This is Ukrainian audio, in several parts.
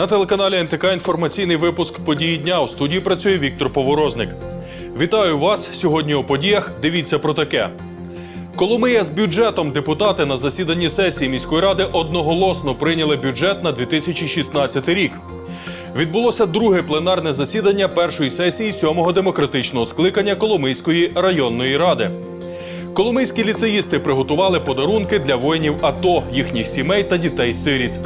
На телеканалі НТК інформаційний випуск події дня. У студії працює Віктор Поворозник. Вітаю вас сьогодні у подіях. Дивіться про таке. Коломия з бюджетом депутати на засіданні сесії міської ради одноголосно прийняли бюджет на 2016 рік. Відбулося друге пленарне засідання першої сесії сьомого демократичного скликання Коломийської районної ради. Коломийські ліцеїсти приготували подарунки для воїнів АТО, їхніх сімей та дітей-сиріт.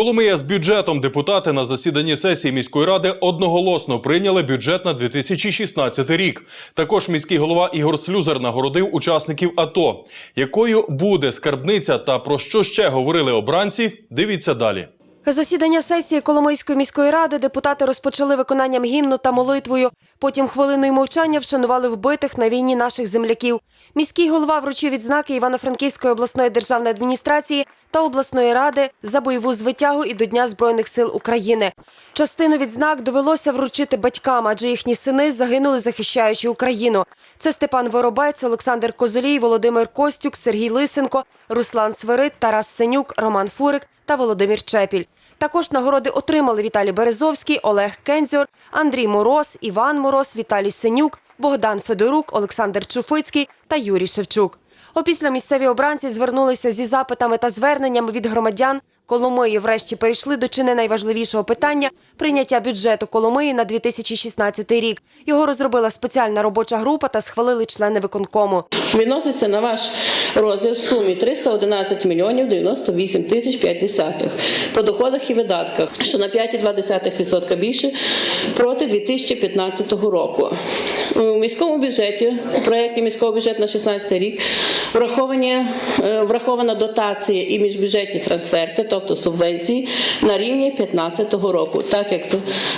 Коломия з бюджетом депутати на засіданні сесії міської ради одноголосно прийняли бюджет на 2016 рік. Також міський голова Ігор Слюзер нагородив учасників АТО. Якою буде скарбниця та про що ще говорили обранці? Дивіться далі. Засідання сесії Коломийської міської ради депутати розпочали виконанням гімну та молитвою. Потім хвилиною мовчання вшанували вбитих на війні наших земляків. Міський голова вручив відзнаки Івано-Франківської обласної державної адміністрації та обласної ради за бойову звитягу і до Дня Збройних сил України. Частину відзнак довелося вручити батькам, адже їхні сини загинули, захищаючи Україну. Це Степан Воробець, Олександр Козолій, Володимир Костюк, Сергій Лисенко, Руслан Свирид, Тарас Сенюк, Роман Фурик та Володимир Чепіль. Також нагороди отримали Віталій Березовський, Олег Кензьор, Андрій Мороз, Іван Мороз, Віталій Синюк, Богдан Федорук, Олександр Чуфицький та Юрій Шевчук. Опісля місцеві обранці звернулися зі запитами та зверненнями від громадян. Коломиї врешті перейшли до чи не найважливішого питання прийняття бюджету Коломиї на 2016 рік. Його розробила спеціальна робоча група та схвалили члени виконкому. Відноситься на ваш розгляд в сумі 311 мільйонів 98 тисяч 5 десятих по доходах і видатках, що на 5,2% більше проти 2015 року. У міському бюджеті, у проєкті міського бюджету на 16 рік враховані, е, врахована дотація і міжбюджетні трансферти, тобто субвенції, на рівні 2015 року, так як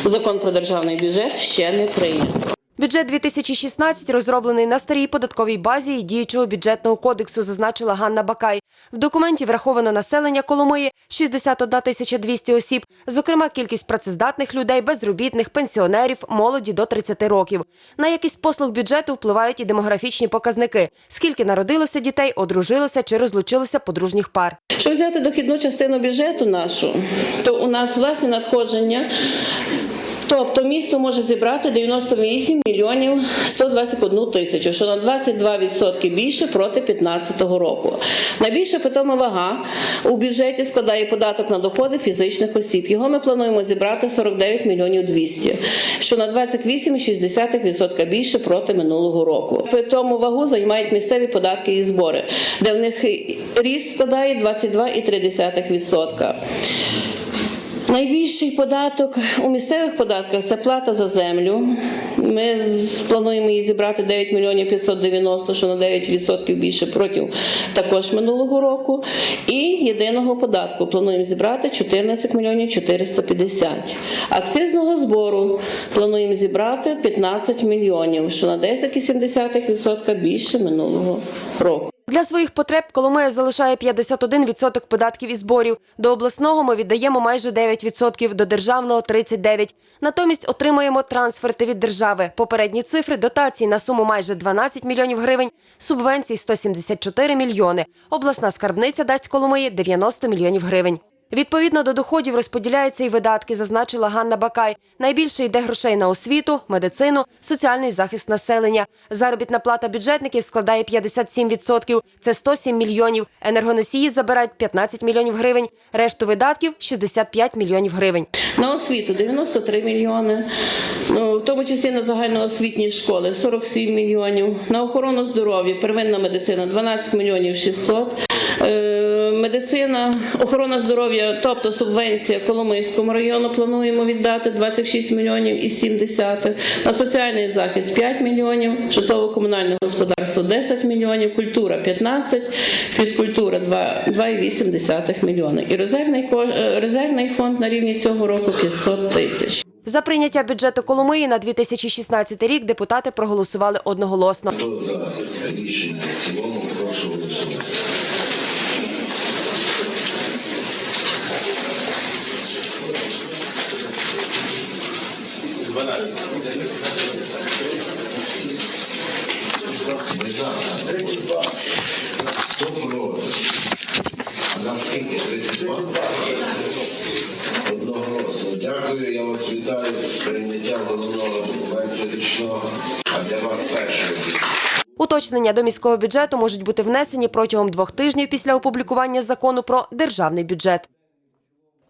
закон про державний бюджет ще не прийнято. Бюджет 2016 розроблений на старій податковій базі і діючого бюджетного кодексу, зазначила Ганна Бакай. В документі враховано населення Коломиї 61 тисяча 200 осіб, зокрема кількість працездатних людей, безробітних, пенсіонерів, молоді до 30 років. На якість послуг бюджету впливають і демографічні показники: скільки народилося дітей, одружилося чи розлучилося подружніх пар. Якщо взяти дохідну частину бюджету нашу, то у нас власне надходження. Тобто місто може зібрати 98 мільйонів 121 тисячу, що на 22% більше проти 2015 року. Найбільша питома вага у бюджеті складає податок на доходи фізичних осіб. Його ми плануємо зібрати 49 мільйонів 200, що на 28,6% більше проти минулого року. Питому вагу займають місцеві податки і збори, де в них ріст складає 22,3%. Найбільший податок у місцевих податках це плата за землю. Ми плануємо її зібрати 9 мільйонів 590, що на 9% більше проти також минулого року. І єдиного податку плануємо зібрати 14 мільйонів 450. Акцизного збору плануємо зібрати 15 мільйонів, що на 10,7% більше минулого року. Для своїх потреб Коломия залишає 51% податків і зборів. До обласного ми віддаємо майже 9%, до державного 39%. Натомість отримуємо трансферти від держави. Попередні цифри дотації на суму майже 12 мільйонів гривень, субвенцій 174 мільйони. Обласна скарбниця дасть Коломиї 90 мільйонів гривень. Відповідно до доходів розподіляються і видатки, зазначила Ганна Бакай. Найбільше йде грошей на освіту, медицину, соціальний захист населення. Заробітна плата бюджетників складає 57%, це 107 мільйонів. Енергоносії забирають 15 мільйонів гривень, решту видатків 65 мільйонів гривень. На освіту 93 мільйони, ну, в тому числі на загальноосвітні школи 47 мільйонів, на охорону здоров'я, первинна медицина 12 мільйонів 600, е, медицина, охорона здоров'я, тобто субвенція Коломийському району плануємо віддати 26 мільйонів і 7 десятих, на соціальний захист 5 мільйонів, житлово-комунальне господарство 10 мільйонів, культура 15, фізкультура 2 2,8 мільйони. І резервний, е, резервний фонд на рівні цього року 500 тисяч. За прийняття бюджету Коломиї на 2016 рік депутати проголосували одноголосно. Хто за рішення в цілому, прошу голосувати. Наскільки? 32. Одноголосно. Дякую. Я вас вітаю з прийняттям головного документу а для вас першого. Уточнення до міського бюджету можуть бути внесені протягом двох тижнів після опублікування закону про державний бюджет.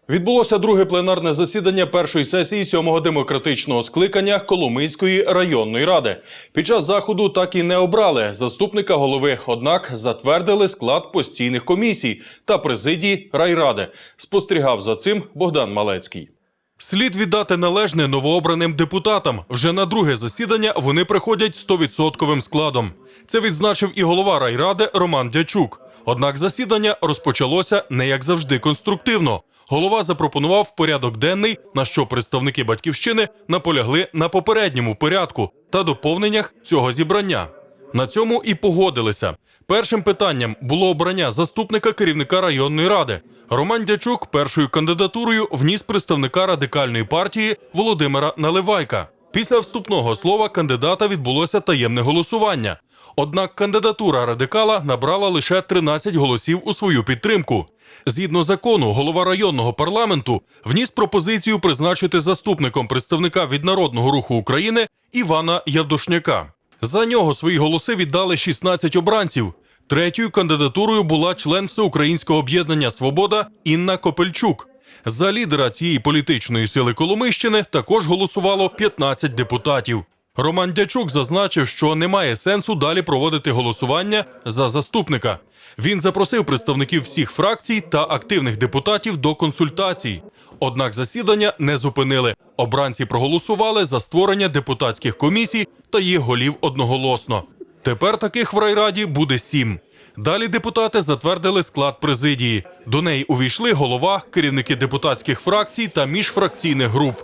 Відбулося друге пленарне засідання першої сесії сьомого демократичного скликання Коломийської районної ради. Під час заходу так і не обрали заступника голови, однак затвердили склад постійних комісій та президії райради. Спостерігав за цим Богдан Малецький. Слід віддати належне новообраним депутатам. Вже на друге засідання вони приходять 100% складом. Це відзначив і голова райради Роман Дячук. Однак засідання розпочалося не як завжди конструктивно. Голова запропонував порядок денний, на що представники батьківщини наполягли на попередньому порядку та доповненнях цього зібрання. На цьому і погодилися. Першим питанням було обрання заступника керівника районної ради. Роман Дячук першою кандидатурою вніс представника радикальної партії Володимира Наливайка. Після вступного слова кандидата відбулося таємне голосування. Однак кандидатура радикала набрала лише 13 голосів у свою підтримку. Згідно закону, голова районного парламенту вніс пропозицію призначити заступником представника від Народного руху України Івана Явдошняка. За нього свої голоси віддали 16 обранців. Третьою кандидатурою була член Всеукраїнського об'єднання Свобода Інна Копельчук. За лідера цієї політичної сили Коломийщини також голосувало 15 депутатів. Роман Дячук зазначив, що немає сенсу далі проводити голосування за заступника. Він запросив представників всіх фракцій та активних депутатів до консультацій. Однак засідання не зупинили. Обранці проголосували за створення депутатських комісій та їх голів одноголосно. Тепер таких в райраді буде сім. Далі депутати затвердили склад президії. До неї увійшли голова, керівники депутатських фракцій та міжфракційних груп.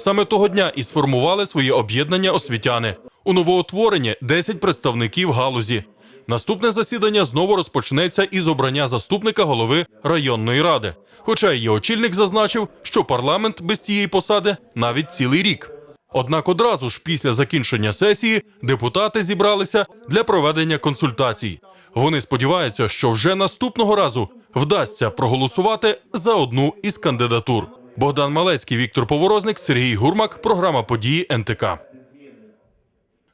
Саме того дня і сформували своє об'єднання освітяни. У новоутворенні 10 представників галузі. Наступне засідання знову розпочнеться із обрання заступника голови районної ради. Хоча її очільник зазначив, що парламент без цієї посади навіть цілий рік. Однак одразу ж після закінчення сесії депутати зібралися для проведення консультацій. Вони сподіваються, що вже наступного разу вдасться проголосувати за одну із кандидатур. Богдан Малецький, Віктор Поворозник, Сергій Гурмак. Програма події НТК.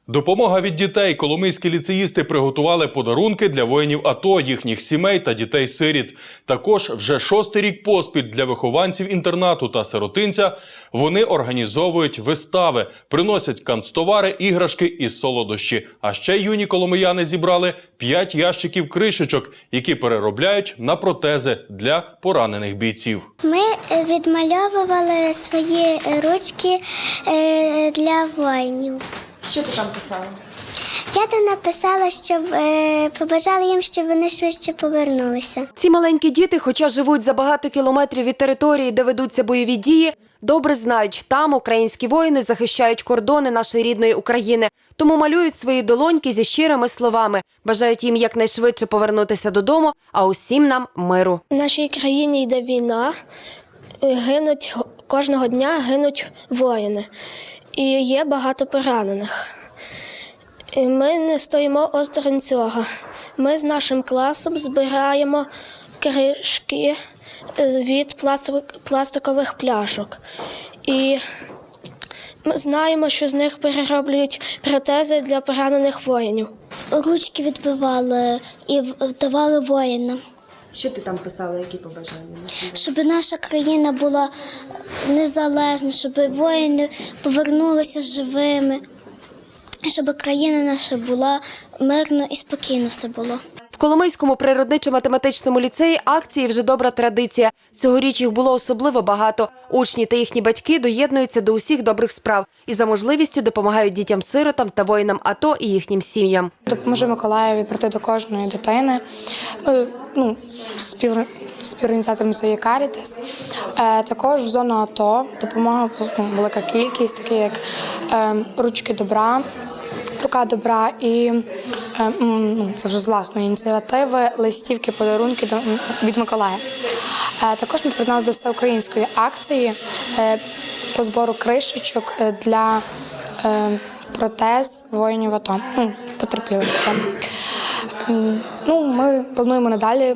Допомога від дітей. Коломийські ліцеїсти приготували подарунки для воїнів АТО, їхніх сімей та дітей-сиріт. Також вже шостий рік поспіль для вихованців інтернату та сиротинця вони організовують вистави, приносять канцтовари, іграшки і солодощі. А ще юні коломияни зібрали п'ять ящиків кришечок, які переробляють на протези для поранених бійців. Ми е, відмальовували свої е, ручки е, для воїнів. Що ти там писала? Я там написала, щоб е, побажала їм, щоб вони швидше повернулися. Ці маленькі діти, хоча живуть за багато кілометрів від території, де ведуться бойові дії, добре знають, там українські воїни захищають кордони нашої рідної України. Тому малюють свої долоньки зі щирими словами, бажають їм якнайшвидше повернутися додому, а усім нам миру. В нашій країні йде війна, гинуть кожного дня гинуть воїни, і є багато поранених. Ми не стоїмо осторонь цього. Ми з нашим класом збираємо кришки від пластикових пляшок. І ми знаємо, що з них перероблюють протези для поранених воїнів. Ручки відбивали і давали воїнам, Що ти там писала, які побажання? щоб наша країна була незалежна, щоб воїни повернулися живими, щоб країна наша була мирно і спокійно все було. В Коломийському природничо-математичному ліцеї акції вже добра традиція. Цьогоріч їх було особливо багато. Учні та їхні батьки доєднуються до усіх добрих справ і за можливістю допомагають дітям-сиротам та воїнам АТО і їхнім сім'ям. Допоможу Миколаєві прийти до кожної дитини. Ну, спів, співорганізатором цієї Карітес. Також в зону АТО допомога велика кількість, такі як е, ручки добра. Рука добра і е, ну, це вже з власної ініціативи листівки, подарунки від Миколая. Е, також ми приєдналися до всеукраїнської акції по збору кришечок для протез воїнів АТО. Ну, потерпілих. Ну, ми плануємо надалі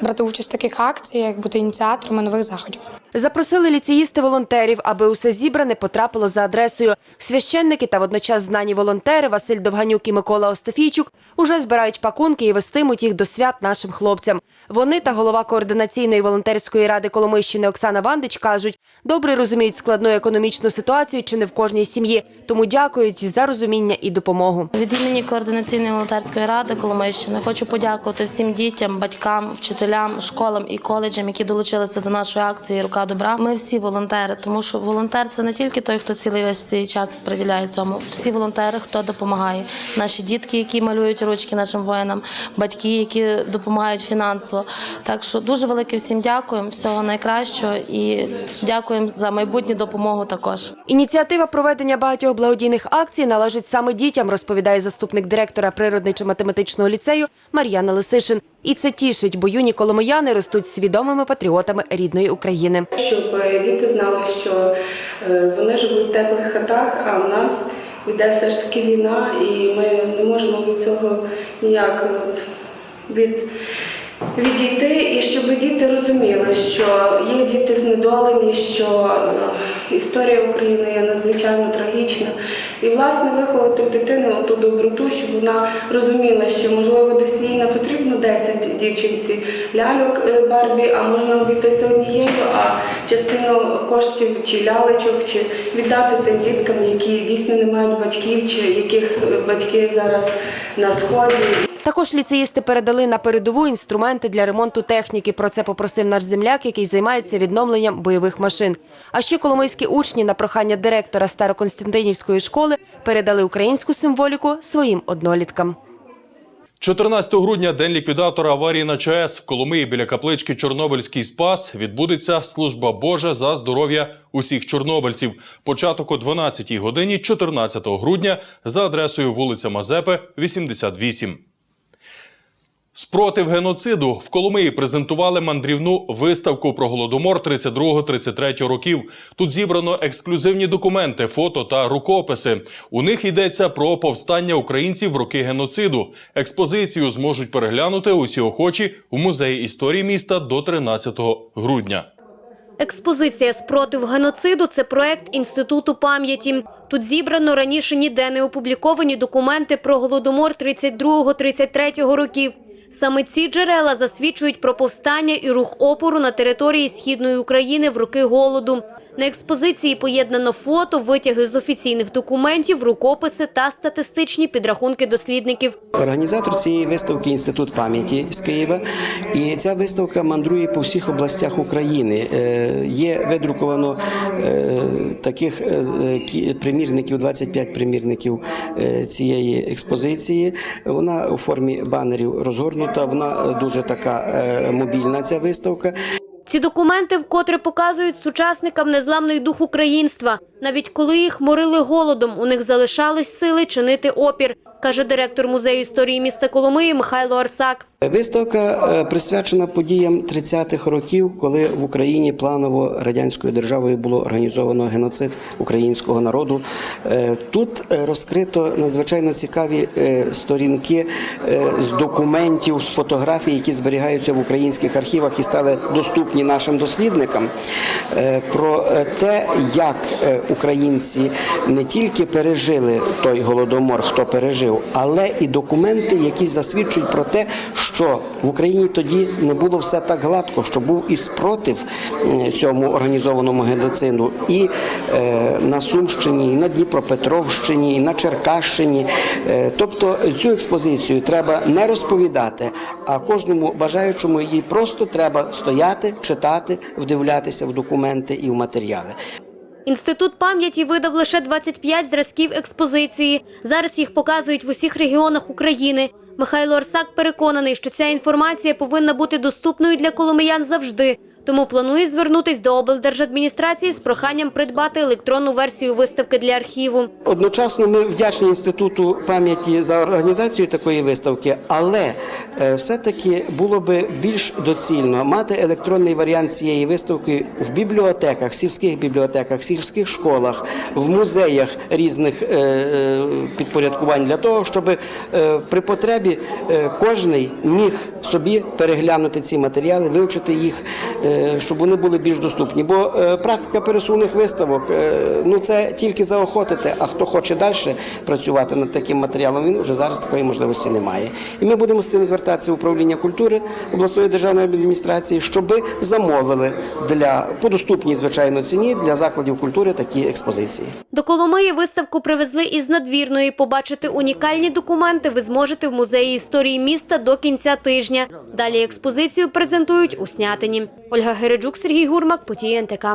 брати участь в таких акціях, бути ініціаторами нових заходів. Запросили ліцеїсти волонтерів, аби усе зібране потрапило за адресою. Священники та водночас знані волонтери Василь Довганюк і Микола Остафійчук уже збирають пакунки і вестимуть їх до свят нашим хлопцям. Вони та голова координаційної волонтерської ради Коломийщини Оксана Вандич кажуть, добре розуміють складну економічну ситуацію чи не в кожній сім'ї, тому дякують за розуміння і допомогу. Від імені координаційної волонтерської ради Коломийщини хочу подякувати всім дітям, батькам, вчителям, школам і коледжам, які долучилися до нашої акції Рука добра. Ми всі волонтери, тому що волонтер це не тільки той, хто цілий весь свій час приділяє цьому. Всі волонтери, хто допомагає. Наші дітки, які малюють ручки нашим воїнам, батьки, які допомагають фінансово. Так що дуже велике всім дякуємо, всього найкращого і дякуємо за майбутню допомогу також. Ініціатива проведення багатьох благодійних акцій належить саме дітям, розповідає заступник директора природничо-математичного ліцею Мар'яна Лисишин. І це тішить, бо юні коломияни ростуть свідомими патріотами рідної України. щоб е, діти знали, що е, вони живуть в теплих хатах, а в нас йде все ж таки війна, і ми не можемо від цього ніяк е, від, відійти. І щоб діти розуміли, що є діти знедолені, що е, історія України є надзвичайно трагічна. І, власне, виховати в дитини ту доброту, щоб вона розуміла, що можливо десь їй не потрібно 10 дівчинці ляльок е, Барбі, а можна обійтися однією, а частину коштів чи лялечок, чи віддати тим діткам, які дійсно не мають батьків, чи яких батьки зараз на сході. Також ліцеїсти передали на передову інструменти для ремонту техніки. Про це попросив наш земляк, який займається відновленням бойових машин. А ще коломийські учні на прохання директора Староконстантинівської школи передали українську символіку своїм одноліткам. 14 грудня день ліквідатора аварії на ЧАЕС в Коломиї біля каплички Чорнобильський спас відбудеться служба Божа за здоров'я усіх чорнобильців. Початок о 12 годині 14 грудня за адресою вулиця Мазепи, 88. Спротив геноциду в Коломиї презентували мандрівну виставку про голодомор 32-33 років. Тут зібрано ексклюзивні документи, фото та рукописи. У них йдеться про повстання українців в роки геноциду. Експозицію зможуть переглянути усі охочі в музеї історії міста до 13 грудня. Експозиція спротив геноциду це проект інституту пам'яті. Тут зібрано раніше ніде не опубліковані документи про голодомор 32-33 років. Саме ці джерела засвідчують про повстання і рух опору на території східної України в роки голоду. На експозиції поєднано фото, витяги з офіційних документів, рукописи та статистичні підрахунки дослідників. Організатор цієї виставки інститут пам'яті з Києва, і ця виставка мандрує по всіх областях України. Е, Є видруковано е, таких е, примірників, 25 примірників цієї експозиції. Вона у формі банерів розгорнута. Вона дуже така мобільна. Ця виставка. Ці документи вкотре показують сучасникам незламний дух українства. Навіть коли їх морили голодом, у них залишались сили чинити опір, каже директор музею історії міста Коломиї Михайло Арсак. Виставка е, присвячена подіям 30-х років, коли в Україні планово радянською державою було організовано геноцид українського народу. Е, Тут е, розкрито надзвичайно цікаві сторінки з документів, з фотографій, які зберігаються в українських архівах і стали доступні нашим дослідникам. Про те, як українці не тільки пережили той голодомор, хто пережив, але і документи, які засвідчують про те, що в Україні тоді не було все так гладко, що був і спротив цьому організованому геноциду і е, на Сумщині, і на Дніпропетровщині, і на Черкащині. Е, тобто цю експозицію треба не розповідати, а кожному бажаючому її просто треба стояти, читати, вдивлятися в документи і в матеріали. Інститут пам'яті видав лише 25 зразків експозиції. Зараз їх показують в усіх регіонах України. Михайло Арсак переконаний, що ця інформація повинна бути доступною для коломиян завжди, тому планує звернутись до облдержадміністрації з проханням придбати електронну версію виставки для архіву. Одночасно ми вдячні інституту пам'яті за організацію такої виставки, але е, все-таки було би більш доцільно мати електронний варіант цієї виставки в бібліотеках, сільських бібліотеках, сільських школах, в музеях різних е, е, підпорядкувань для того, щоб при потребі кожний міг собі переглянути ці матеріали, вивчити їх, щоб вони були більш доступні. Бо е, практика пересувних виставок е, ну це тільки заохотити. А хто хоче далі працювати над таким матеріалом, він вже зараз такої можливості не має. І ми будемо з цим звертатися в управління культури обласної державної адміністрації, щоб замовили для по доступній звичайно ціні для закладів культури такі експозиції. До Коломиї виставку привезли із надвірної. Побачити унікальні документи ви зможете в музеї історії міста до кінця тижня. Далі експозицію презентують у Снятині. Ольга Гереджук, Сергій Гурмак, Події НТК.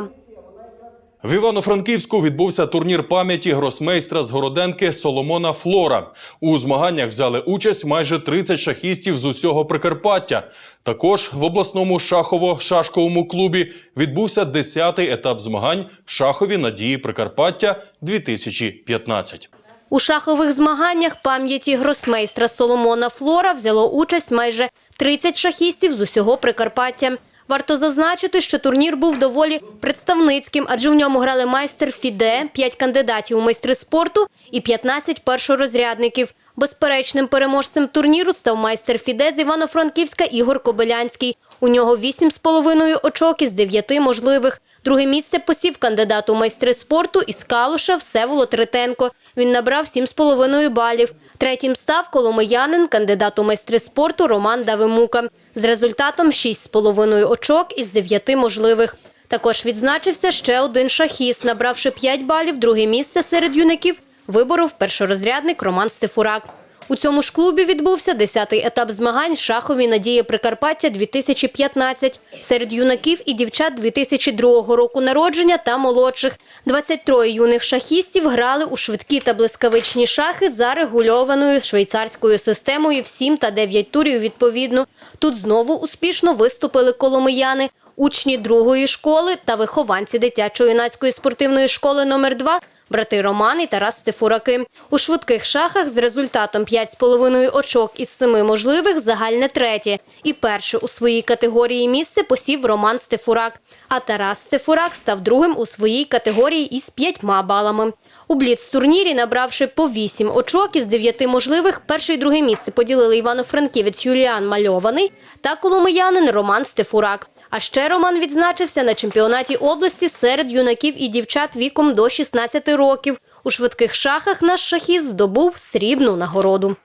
В Івано-Франківську відбувся турнір пам'яті гросмейстра з Городенки Соломона Флора. У змаганнях взяли участь майже 30 шахістів з усього Прикарпаття. Також в обласному шахово-шашковому клубі відбувся 10-й етап змагань Шахові надії Прикарпаття 2015. У шахових змаганнях пам'яті гросмейстра Соломона Флора взяло участь майже 30 шахістів з усього Прикарпаття. Варто зазначити, що турнір був доволі представницьким, адже в ньому грали майстер Фіде, 5 кандидатів у майстри спорту і 15 першорозрядників. Безперечним переможцем турніру став майстер Фіде з Івано-Франківська Ігор Кобилянський. У нього 8,5 очок із 9 можливих. Друге місце посів кандидат у майстри спорту із Калуша Всеволод Ретенко. Він набрав 7,5 балів. Третім став коломиянин, кандидат у майстри спорту Роман Давимука. З результатом 6,5 очок із 9 можливих. Також відзначився ще один шахіст, набравши 5 балів. Друге місце серед юнаків виборов першорозрядник Роман Стефурак. У цьому ж клубі відбувся 10-й етап змагань «Шахові надії Прикарпаття 2015» серед юнаків і дівчат 2002 року народження та молодших. 23 юних шахістів грали у швидкі та блискавичні шахи за регульованою швейцарською системою в 7 та 9 турів відповідно. Тут знову успішно виступили коломияни. Учні другої школи та вихованці дитячо-юнацької спортивної школи номер 2 брати Роман і Тарас Стефураки. У швидких шахах з результатом 5,5 очок із 7 можливих загальне третє. І перше у своїй категорії місце посів Роман Стефурак. А Тарас Стефурак став другим у своїй категорії із 5 балами. У бліц-турнірі, набравши по 8 очок із 9 можливих, перше і друге місце поділили івано-франківець Юліан Мальований та коломиянин Роман Стефурак. А ще Роман відзначився на чемпіонаті області серед юнаків і дівчат віком до 16 років. У швидких шахах наш шахіст здобув срібну нагороду.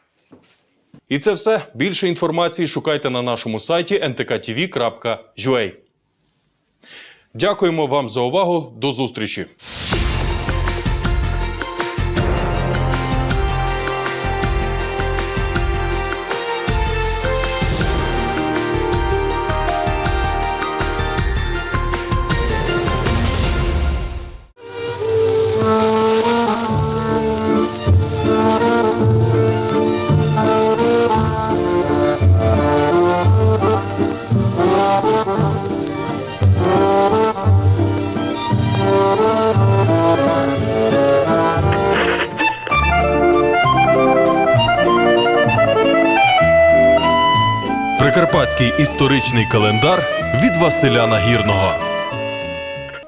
І це все. Більше інформації шукайте на нашому сайті ntkTV.ua. Дякуємо вам за увагу. До зустрічі. Прикарпатський історичний календар від Василя Нагірного.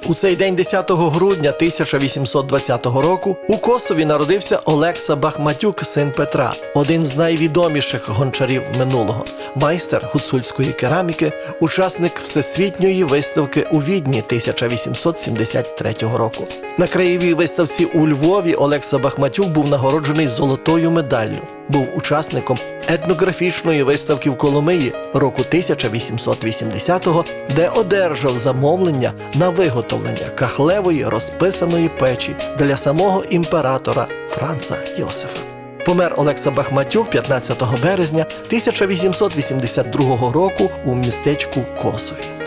У цей день 10 грудня 1820 року у Косові народився Олекса Бахматюк, син Петра, один з найвідоміших гончарів минулого, майстер гуцульської кераміки, учасник всесвітньої виставки у Відні 1873 року. На краєвій виставці у Львові Олекса Бахматюк був нагороджений золотою медаллю. Був учасником етнографічної виставки в Коломиї року 1880-го, де одержав замовлення на виготовлення кахлевої розписаної печі для самого імператора Франца Йосифа. Помер Олекса Бахматюк 15 березня 1882 року у містечку Косові.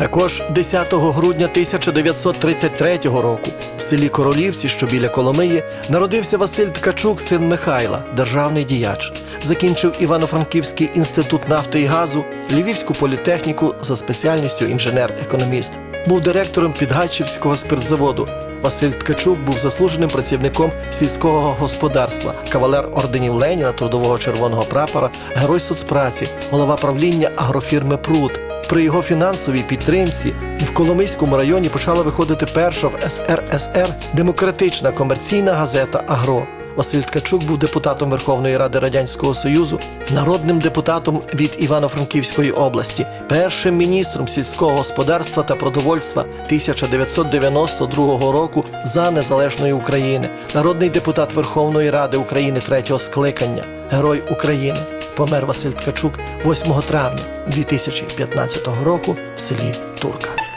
Також 10 грудня 1933 року в селі Королівці, що біля Коломиї, народився Василь Ткачук, син Михайла, державний діяч. Закінчив Івано-Франківський інститут нафти і газу, Львівську політехніку за спеціальністю інженер-економіст. Був директором Підгайчівського спиртзаводу. Василь Ткачук був заслуженим працівником сільського господарства, кавалер орденів Леніна, трудового червоного прапора, герой соцпраці, голова правління агрофірми Пруд. При його фінансовій підтримці в Коломийському районі почала виходити перша в СРСР демократична комерційна газета Агро. Василь Ткачук був депутатом Верховної Ради Радянського Союзу, народним депутатом від Івано-Франківської області, першим міністром сільського господарства та продовольства 1992 року за незалежної України, народний депутат Верховної Ради України третього скликання, Герой України. Помер Василь Ткачук 8 травня 2015 року в селі Турка.